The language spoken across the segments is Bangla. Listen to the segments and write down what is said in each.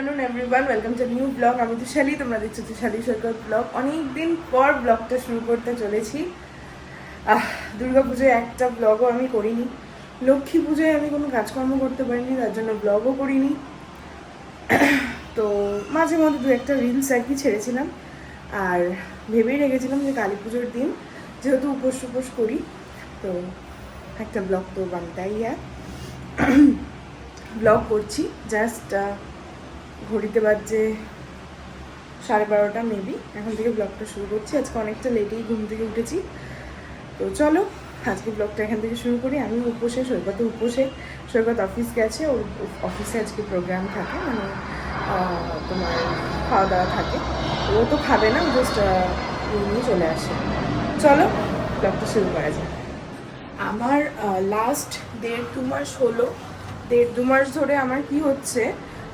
Afternoon everyone welcome to new blog আমি তুষালি, তোমরা দেখছ তুষালি সরকার ব্লগ অনেক দিন পর ব্লগটা শুরু করতে চলেছি। দুর্গা পুজোয় একটা ব্লগও আমি করিনি। লক্ষ্মী পুজোয় আমি কোনো কাজকর্ম করতে পারিনি, তার জন্য ব্লগও করিনি। তো মাঝে মধ্যে দু একটা রিলস আর কি ছেড়েছিলাম। আর ভেবেই রেখেছিলাম যে কালী পুজোর দিন যেহেতু উপোস উপোস করি, তো একটা ব্লগ তো বানতাই আর। ব্লগ করছি জাস্ট ঘড়িতে বাজছে সাড়ে বারোটা মেবি এখন থেকে ব্লগটা শুরু করছি। আজকে অনেকটা লেটেই ঘুম থেকে উঠেছি। তো চলো, আজকে ব্লগটা এখান থেকে শুরু করি। আমি উপোসে, সৈকতে উপোসে। সৈকত অফিস গেছে, ওর অফিসে আজকে প্রোগ্রাম থাকে মানে তোমার খাওয়া দাওয়া থাকে ও তো খাবে না জাস্ট নিয়ে চলে আসে। চলো ব্লগটা শুরু করা যায় আমার লাস্ট দেড় দু মাস হলো। দেড় দু মাস ধরে আমার কি হচ্ছে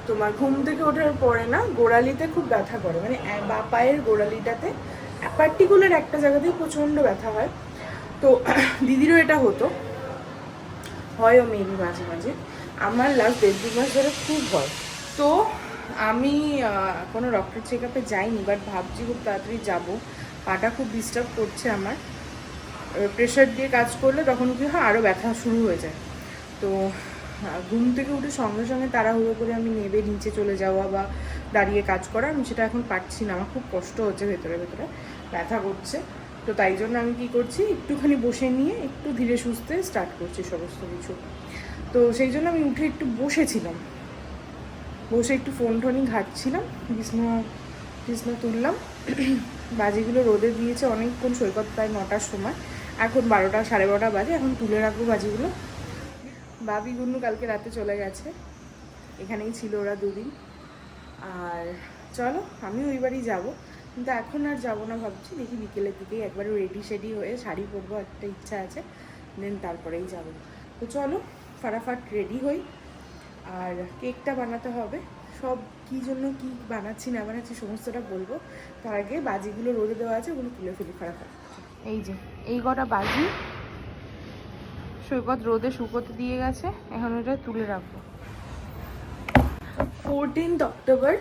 তোমার ঘুম থেকে ওঠার পরে না গোড়ালিতে খুব ব্যথা করে। মানে বা পায়ের গোড়ালিটাতে পার্টিকুলার একটা জায়গাতেই প্রচণ্ড ব্যথা হয়। তো দিদিরও এটা হতো। হয়ও মেবি মাঝে মাঝে। আমার লাস্ট দেড় দু মাস ধরে খুব হয়। তো আমি কোনো ডক্টর চেক আপে যাইনি বাট ভাবছি খুব তাড়াতাড়ি যাব। পাটা খুব ডিস্টার্ব করছে আমার। প্রেশার দিয়ে কাজ করলে তখন কি হয় আরও ব্যথা শুরু হয়ে যায়। তো ঘুম থেকে উঠে সঙ্গে সঙ্গে তাড়াহুড়ো করে আমি নেবে নিচে চলে যাওয়া বা দাঁড়িয়ে কাজ করা, আমি সেটা এখন পারছি না। আমার খুব কষ্ট হচ্ছে ভেতরে ভেতরে, ব্যথা করছে। তো তাই জন্য আমি কি করছি, একটুখানি বসে নিয়ে একটু ধীরে সুস্থে স্টার্ট করছি সমস্ত কিছু। তো সেই জন্য আমি উঠে একটু বসেছিলাম। বসে একটু ফোন টোনই ঘাটছিলাম, বিছনা বিছনা তুললাম। বাজিগুলো রোদে দিয়েছে, অনেকক্ষণ সৈকত প্রায় নটার সময়। এখন বারোটা, সাড়ে বারোটা বাজে, এখন তুলে রাখব বাজিগুলো। বাবি গুন্নু কালকে রাতে চলে গেছে। এখানেই ছিল ওরা দুদিন। আর চলো আমি ওই বাড়ি যাব। কিন্তু এখন আর যাব না ভাবছি। দেখি বিকেলের দিকেই একবার রেডি শেডি হয়ে শাড়ি পরবো, একটা ইচ্ছা আছে। দেন তারপরেই যাব। তো চলো, ফাটাফাট রেডি হই। আর কেকটা বানাতে হবে। সব কী জন্য কি বানাচ্ছি, না বানাচ্ছি সমস্তটা বলব। তার আগে বাজিগুলো রোদে দেওয়া আছে, ওগুলো তুলে ফেলি ফাটাফাট। এই যে, এই কটা বাজি। সৈকত, রোদে শুকোতে দিয়ে গেছে, এখন ওটা তুলে রাখব। ফোরটিন্থ অক্টোবর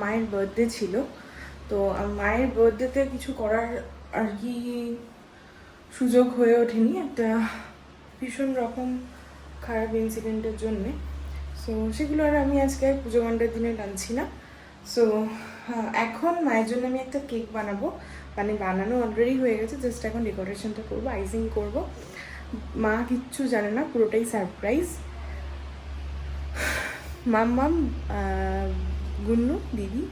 মায়ের বার্থডে ছিল। তো মায়ের বার্থডেতে কিছু করার আর কি সুযোগ হয়ে ওঠেনি। একটা ভীষণ রকম খারাপ ইনসিডেন্টের জন্যে। সো সেগুলো আর আমি আজকে পুজো মণ্ডের দিনে টানছি না। সো এখন মায়ের জন্য আমি একটা কেক বানাবো। মানে বানানো অলরেডি হয়ে গেছে জাস্ট এখন ডেকোরেশনটা করব আইসিং করব। মা কিচ্ছু জানে না পুরোটাই সারপ্রাইজ মাম্মাম আহ, গুন্নু দিদি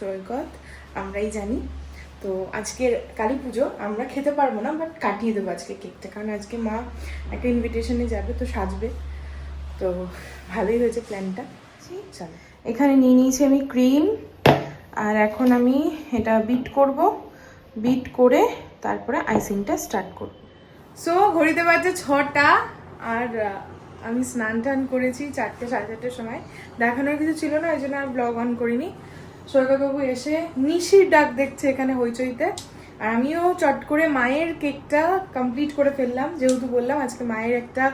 সৈকত আমরাই জানি। তো আজকের কালী পুজো আমরা খেতে পারব না বাট কাটিয়ে দেবো আজকে কেকটা কারণ আজকে মা একটা ইনভিটেশনে যাবে তো সাজবে। তো ভালোই হয়েছে প্ল্যানটা চলো। এখানে নিয়ে নিয়েছি আমি ক্রিম আর এখন আমি এটা বিট করব। বিট করে তারপরে আইসিংটা স্টার্ট করব। সো ঘড়িতে বাজে ছটা আর আমি স্নান টান করেছি চারটে, সাড়ে চারটের সময়। দেখানোর কিছু ছিল না ওই জন্য আর ব্লগ অন করিনি। সৈকতবাবু এসে নিশির ডাক দেখছে এখানে হইচইতে। আর আমিও চট করে মায়ের কেকটা কমপ্লিট করে ফেললাম, যেহেতু বললাম আজকে মায়ের একটা,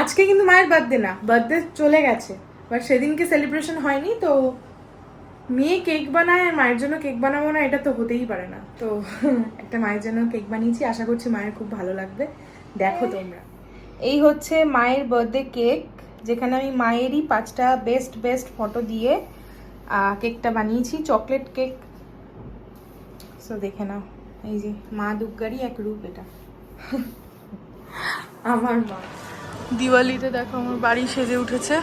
আজকে কিন্তু মায়ের বার্থডে না বার্থডে চলে গেছে। বাট সেদিনকে সেলিব্রেশন হয়নি, তো মেয়ে কেক বানায় আর মায়ের জন্য কেক বানাবো না এটা তো হতেই পারে না। তো একটা মায়ের জন্য কেক বানিয়েছি আশা করছি মায়ের খুব ভালো লাগবে। দেখো তোমরা। এই হচ্ছে মায়ের বার্থডে কেক যেখানে আমি মায়েরই পাঁচটা বেস্ট বেস্ট ফটো দিয়ে কেকটা বানিয়েছি চকলেট কেক সো দেখে নাও এই যে মা দুর্গারই এক রূপ এটা। আমার মা। দিওয়ালিতে দেখো আমার বাড়ি সেজে উঠেছে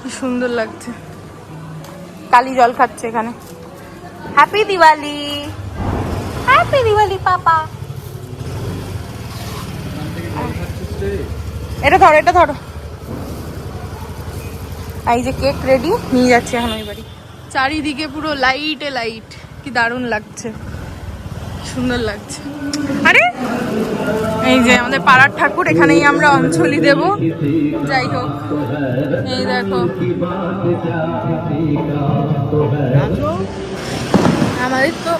কি সুন্দর লাগছে। কালি জল খাচ্ছে এখানে। Happy Diwali happy Diwali papa. এটা ধরো এটা ধরো। এই যে কেক রেডি নিয়ে যাচ্ছে এখন ওই বাড়ি। চারিদিকে পুরো লাইটে লাইট কি দারুণ লাগছে। সুন্দর লাগছে। আরে, এই যে আমাদের পাড়ার ঠাকুর, এখানেই আমরা অঞ্জলি দেব। যাই হোক, এই দেখো। আমাদের তো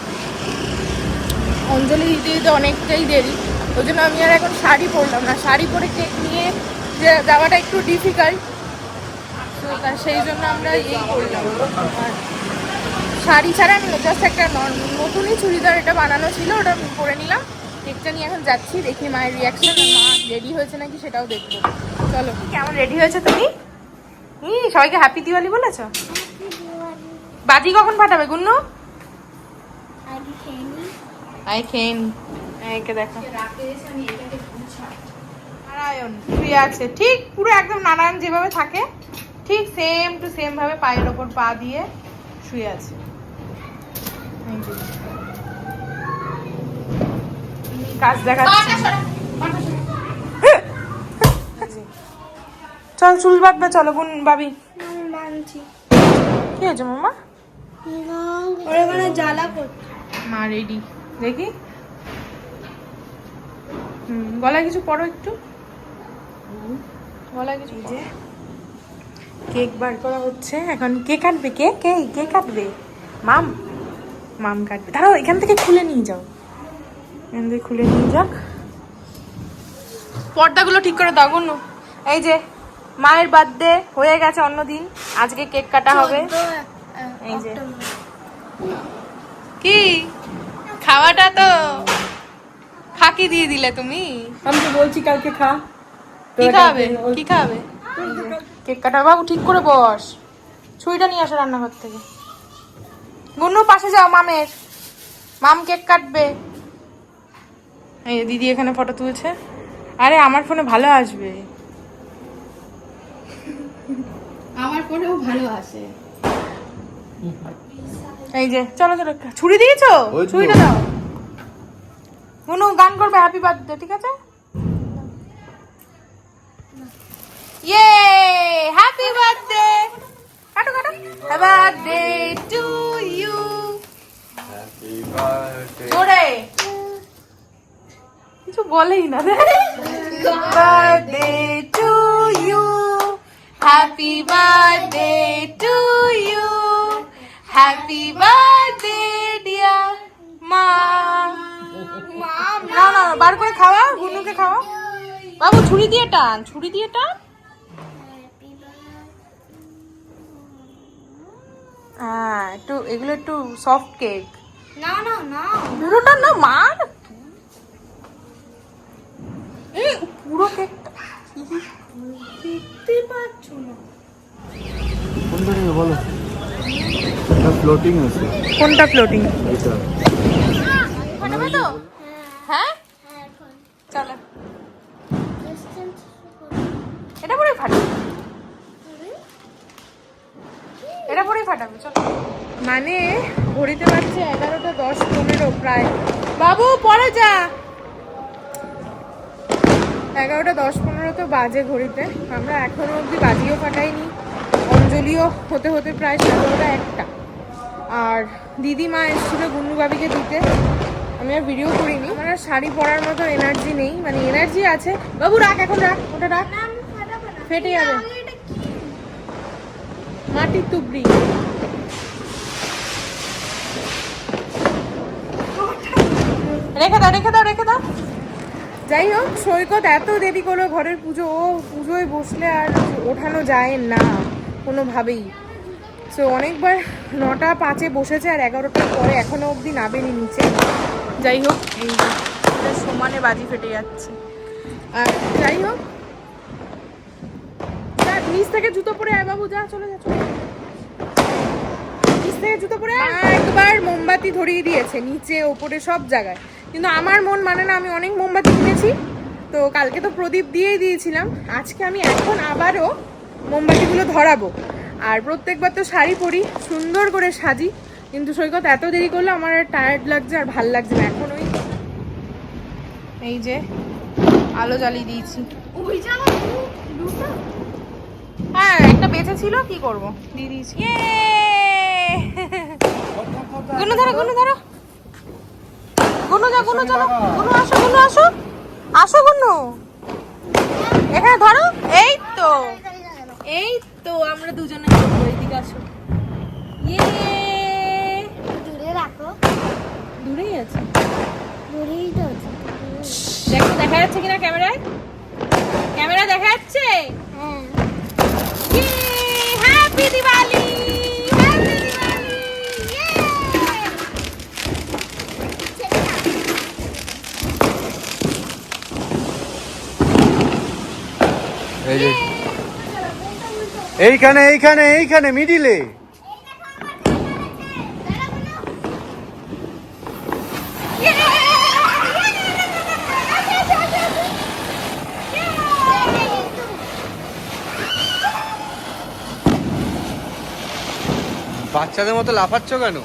অঞ্জলি দিতে দিতে অনেকটাই দেরি। ওই জন্য আমি আর এখন শাড়ি পরলাম না। শাড়ি পরে কেক নিয়ে যাওয়াটা একটু ডিফিকাল্ট তো সেই জন্য আমরা এই করলাম। শাড়ি ছাড়া আমি জাস্ট একটা নতুনই চুড়িদার এটা বানানো ছিল, ওটা আমি পরে নিলাম। কেকটা নিয়ে এখন যাচ্ছি, দেখি মায়ের রিয়াকশন মা রেডি হয়েছে নাকি সেটাও দেখব। চলো। কেমন রেডি হয়েছে তুমি? সবাইকে হ্যাপি দিওয়ালি বলেছ? বাজি কখন পাঠাবে গুন্নু? আই খেন একে দেখো। নারায়ণ, শুয়ে আছে। ঠিক পুরো একদম নারায়ণ যেভাবে থাকে, ঠিক সেম টু সেম ভাবে পায়ের ওপর পা দিয়ে শুয়ে আছে। কাজ দেখাচ্ছি। চল চুল বাঁধবে চলো গুন ভাবি। কি হয়েছে মামা ওখানে জ্বালা করছে। মা রেডি। দেখি। হুম গলায় কিছু পড়ো একটু। গলায় কিছু যে কেক বার করা হচ্ছে। এখন কে কাটবে কে? কে কে কাটবে মাম। মাম কাটবে। দাঁড়াও এখান থেকে খুলে নিয়ে যাও। এখান থেকে খুলে নিয়ে যাক। পর্দাগুলো ঠিক করে দাও গুনু এই যে মায়ের বার্থডে হয়ে গেছে অন্যদিন। আজকে কেক কাটা হবে। এই যে। কি? খাওয়াটা তো ফাঁকি দিয়ে দিলে তুমি। আমি তো বলছি কালকে খা। কি খাবে? কি খাবে? কেক কাটা বাবু ঠিক করে বস। ছুরিটা নিয়ে আসো রান্নাঘর থেকে। গুন্নু পাশে যাও মামের। মাম কেক কাটবে। এই যে দিদি এখানে ফটো তুলছে। আরে আমার ফোনে ভালো আসবে। আমার পরেও ভালো আসে। এই যে চলো চলো ছুরি দিয়েছ? ছুরিটা দাও। গুনু গান করবে হ্যাপি বার্থডে ঠিক আছে? ইয়ে হ্যাপি বার্থডে কাটো কাটো। হ্যাপি বার্থডে টু ইউ জোরে কিছু বলেই না রে। Birthday to you happy birthday to you happy birthday dear মা না না, বার করে খাওয়া গুনুকে খাওয়া বাবু ছুরি দিয়ে টান ছুরি দিয়ে টান। হ্যাঁ একটু এগুলো একটু সফট কেক না না না। পুরোটা না মার? এই, পুরো কেকটা দেখতে পাচ্ছ না। কোনটা নেবে বলো? ফ্লোটিং আছে। কোনটা ফ্লোটিং এটা নেবে তো হ্যাঁ চলো এটা পরেই ফাটাবে এটা পরেই ফাটাবে চলো মানে ঘড়িতে বাজছে এগারোটা দশ পনেরো প্রায় বাবু পরে যা। এগারোটা দশ পনেরো তো বাজে ঘড়িতে। আমরা এখনও অবধি বাজিও ফাটাইনি অঞ্জলিও হতে হতে প্রায় সাড়ে একটা। আর দিদিমা এসেছিল গুন্নু বাবিকে দিতে। আমি আর ভিডিও করিনি। আমার আর শাড়ি পরার মতো এনার্জি নেই। মানে এনার্জি আছে। বাবু রাখ এখন রাখ। ওটা রাখ। ফেটে যাবে। মাটির তুবড়ি রেখে দাও রেখে দাও রেখে দাও। যাই হোক সৈকত এত দেরি করল ঘরের পুজো ও পুজোয় বসলে আর ওঠানো যায় না কোনোভাবেই। সো অনেকবার নটা পাঁচে বসেছে আর এগারোটার পরে এখনও অবধি নাবেনি নিচে। যাই হোক এই সমানে বাজি ফেটে যাচ্ছে। আর যাই হোক নিচ থেকে জুতো পরে আয় বাবু যা চলে যা চলে নিচ থেকে জুতো পরে। একবার মোমবাতি ধরিয়ে দিয়েছে নিচে ওপরে সব জায়গায়। কিন্তু আমার মন মানে না আমি অনেক মোমবাতি কিনেছি। তো কালকে তো প্রদীপ দিয়েই দিয়েছিলাম। আজকে আমি এখন আবারও মোমবাতিগুলো ধরাবো। আর প্রত্যেকবার তো শাড়ি পরি সুন্দর করে সাজি। কিন্তু সৈকত এত দেরি করলে আমার টায়ার্ড লাগছে আর ভালো লাগছে না। এখন ওই এই যে আলো জ্বালিয়ে দিয়েছি। হ্যাঁ একটা বেঁচে ছিল কি করব? দিয়ে দিয়েছি। গুনু ধরো গুনু ধরো। গুনু যা গুনু চলো। গুনু আসো গুনু আসো। আসো গুনু। এখানে ধরো। এই তো। এই তো আমরা দুজনে এদিকে আসো। ইয়ে। দূরে রাখো। দূরেই আছে। দূরেই তো আছে। দেখো দেখা যাচ্ছে কিনা ক্যামেরায়? ক্যামেরা দেখা যাচ্ছে? এইখানে এইখানে এইখানে মিডিলে। বাচ্চাদের মতো লাফাচ্ছ কেন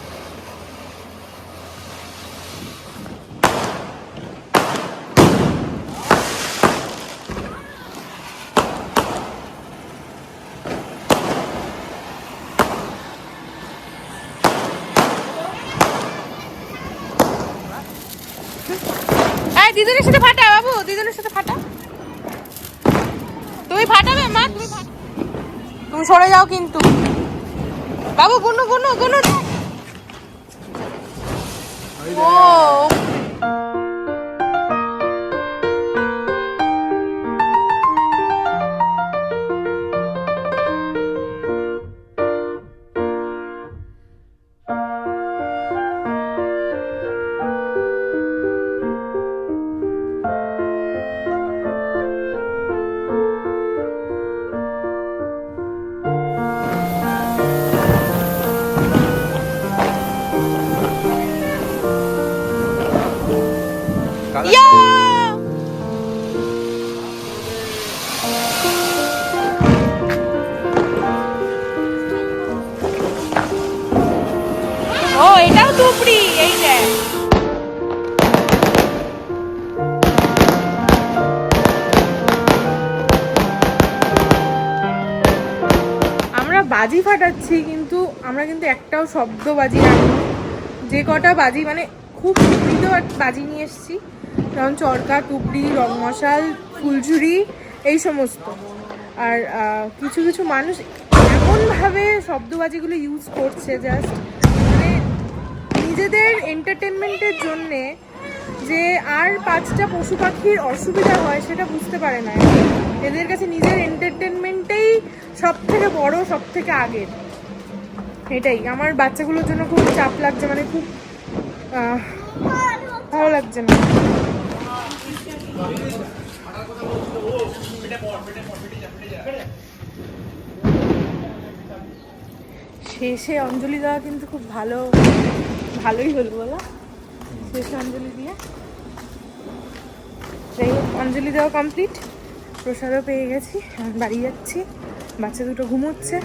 এই দিদুনের সাথে ফাটা বাবু দুইজনের সাথে ফাটা। তুমি ফাটাবে মা তুমি ফাটা- তুমি সরে যাও কিন্তু। বাবু গুনু গুনু গুনু। ও বাজি ফাটাচ্ছি, কিন্তু আমরা কিন্তু একটাও শব্দ বাজি রাখি যে কটা বাজি মানে খুব মৃত বাজি নিয়ে এসেছি, যেমন চরকা টুপড়ি রং মশাল ফুলঝুরি, এই সমস্ত। আর কিছু কিছু মানুষ এমনভাবে শব্দবাজিগুলো ইউজ করছে জাস্ট মানে নিজেদের এন্টারটেনমেন্টের জন্যে যে আর পাঁচটা পশু পাখির অসুবিধা হয় সেটা বুঝতে পারে না। এদের কাছে নিজের এন্টারটেনমেন্টেই সব থেকে বড় সব থেকে আগের। এটাই। আমার বাচ্চাগুলোর জন্য খুব চাপ লাগছে মানে খুব ভালো লাগছে না। শেষে অঞ্জলি দেওয়া কিন্তু খুব ভালো, ভালোই হলো, বলো। শেষে অঞ্জলি দিয়ে। যাই অঞ্জলি দেওয়া কমপ্লিট প্রসাদও পেয়ে গেছি, বাড়ি যাচ্ছি। বাচ্চা দুটো ঘুমোচ্ছে।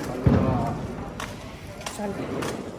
চলো।